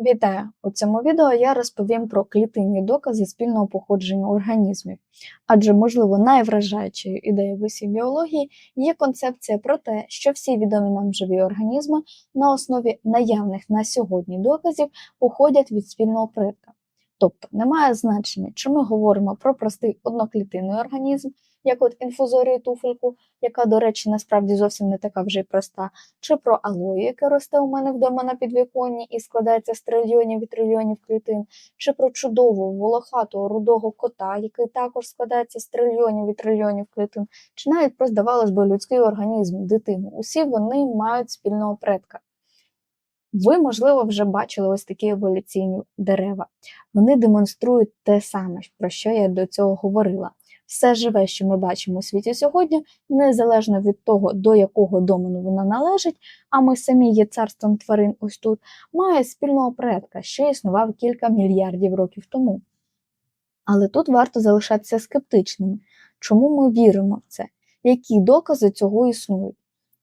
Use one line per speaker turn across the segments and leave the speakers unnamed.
Вітаю! У цьому відео я розповім про клітинні докази спільного походження організмів, адже, можливо, найвражаючою ідеєю в усій біології є концепція про те, що всі відомі нам живі організми на основі наявних на сьогодні доказів походять від спільного предка. Тобто немає значення, чи ми говоримо про простий одноклітинний організм, як от інфузорію туфельку, яка, до речі, насправді зовсім не така вже й проста, чи про алою, яке росте у мене вдома на підвіконні і складається з трильйонів і трильйонів клітин, чи про чудову волохатого рудого кота, який також складається з трильйонів і трильйонів клітин, чи навіть про, здавалось би, людський організм, дитину. Усі вони мають спільного предка. Ви, можливо, вже бачили ось такі еволюційні дерева. Вони демонструють те саме, про що я до цього говорила. Все живе, що ми бачимо у світі сьогодні, незалежно від того, до якого домену воно належить, а ми самі є царством тварин ось тут, має спільного предка, що існував кілька мільярдів років тому. Але тут варто залишатися скептичними. Чому ми віримо в це? Які докази цього існують?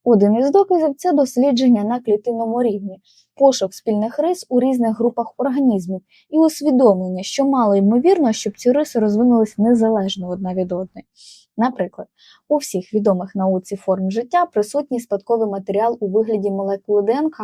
Один із доказів це дослідження на клітинному рівні, пошук спільних рис у різних групах організмів і усвідомлення, що мало ймовірно, щоб ці риси розвинулись незалежно одна від одної. Наприклад, у всіх відомих науці форм життя присутній спадковий матеріал у вигляді молекули ДНК,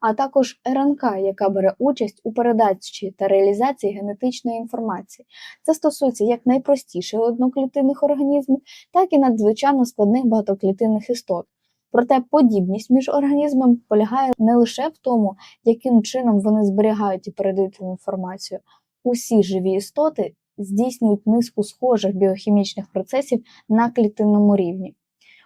а також РНК, яка бере участь у передачі та реалізації генетичної інформації. Це стосується як найпростіших одноклітинних організмів, так і надзвичайно складних багатоклітинних істот. Проте подібність між організмами полягає не лише в тому, яким чином вони зберігають і передають інформацію. Усі живі істоти здійснюють низку схожих біохімічних процесів на клітинному рівні.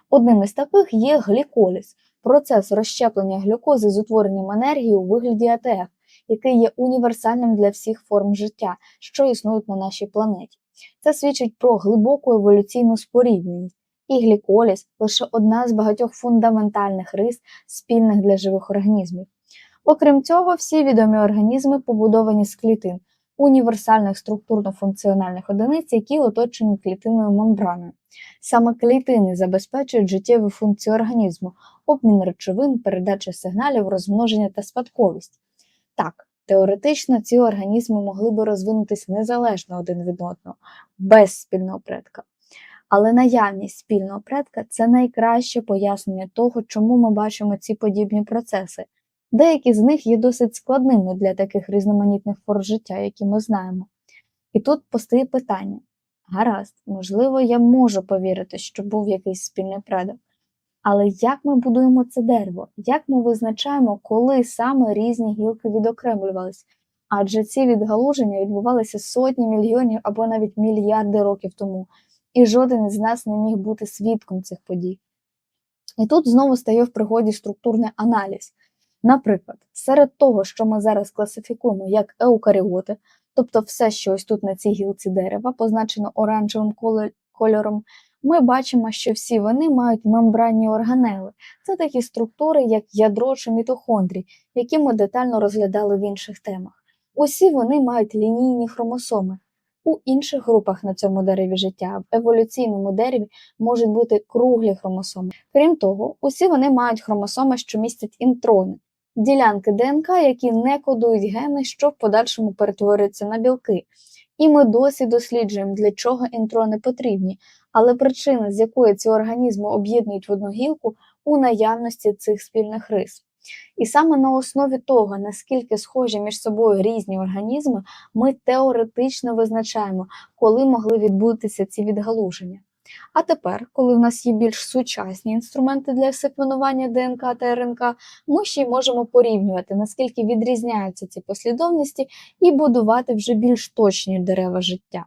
Одним із таких є гліколіз процес розщеплення глюкози з утворенням енергії у вигляді АТФ, який є універсальним для всіх форм життя, що існують на нашій планеті. Це свідчить про глибоку еволюційну спорідненість і гліколіз лише одна з багатьох фундаментальних рис, спільних для живих організмів. Окрім цього, всі відомі організми побудовані з клітин, універсальних структурно-функціональних одиниць, які оточені клітинною мембраною. Саме клітини забезпечують життєві функції організму, обмін речовин, передача сигналів, розмноження та спадковість. Так, теоретично ці організми могли би розвинутися незалежно один від одного, без спільного предка. Але наявність спільного предка це найкраще пояснення того, чому ми бачимо ці подібні процеси. Деякі з них є досить складними для таких різноманітних форм життя, які ми знаємо. І тут постає питання: гаразд, можливо, я можу повірити, що був якийсь спільний предок. Але як ми будуємо це дерево? Як ми визначаємо, коли саме різні гілки відокремлювались? Адже ці відгалуження відбувалися сотні мільйонів або навіть мільярди років тому і жоден із нас не міг бути свідком цих подій. І тут знову стає в пригоді структурний аналіз. Наприклад, серед того, що ми зараз класифікуємо як еукаріоти, тобто все, що ось тут на цій гілці дерева, позначено оранжевим кольором, ми бачимо, що всі вони мають мембранні органели. Це такі структури, як ядро чи мітохондрій, які ми детально розглядали в інших темах. Усі вони мають лінійні хромосоми, у інших групах на цьому дереві життя в еволюційному дереві можуть бути круглі хромосоми. Крім того, усі вони мають хромосоми, що містять інтрони, ділянки ДНК, які не кодують гени, що в подальшому перетворюються на білки. І ми досі досліджуємо, для чого інтрони потрібні, але причина, з якої ці організми об'єднують в одну гілку, у наявності цих спільних рис. І саме на основі того, наскільки схожі між собою різні організми, ми теоретично визначаємо, коли могли відбутися ці відгалуження. А тепер, коли в нас є більш сучасні інструменти для секвенування ДНК та РНК, ми ще й можемо порівнювати, наскільки відрізняються ці послідовності, і будувати вже більш точні дерева життя.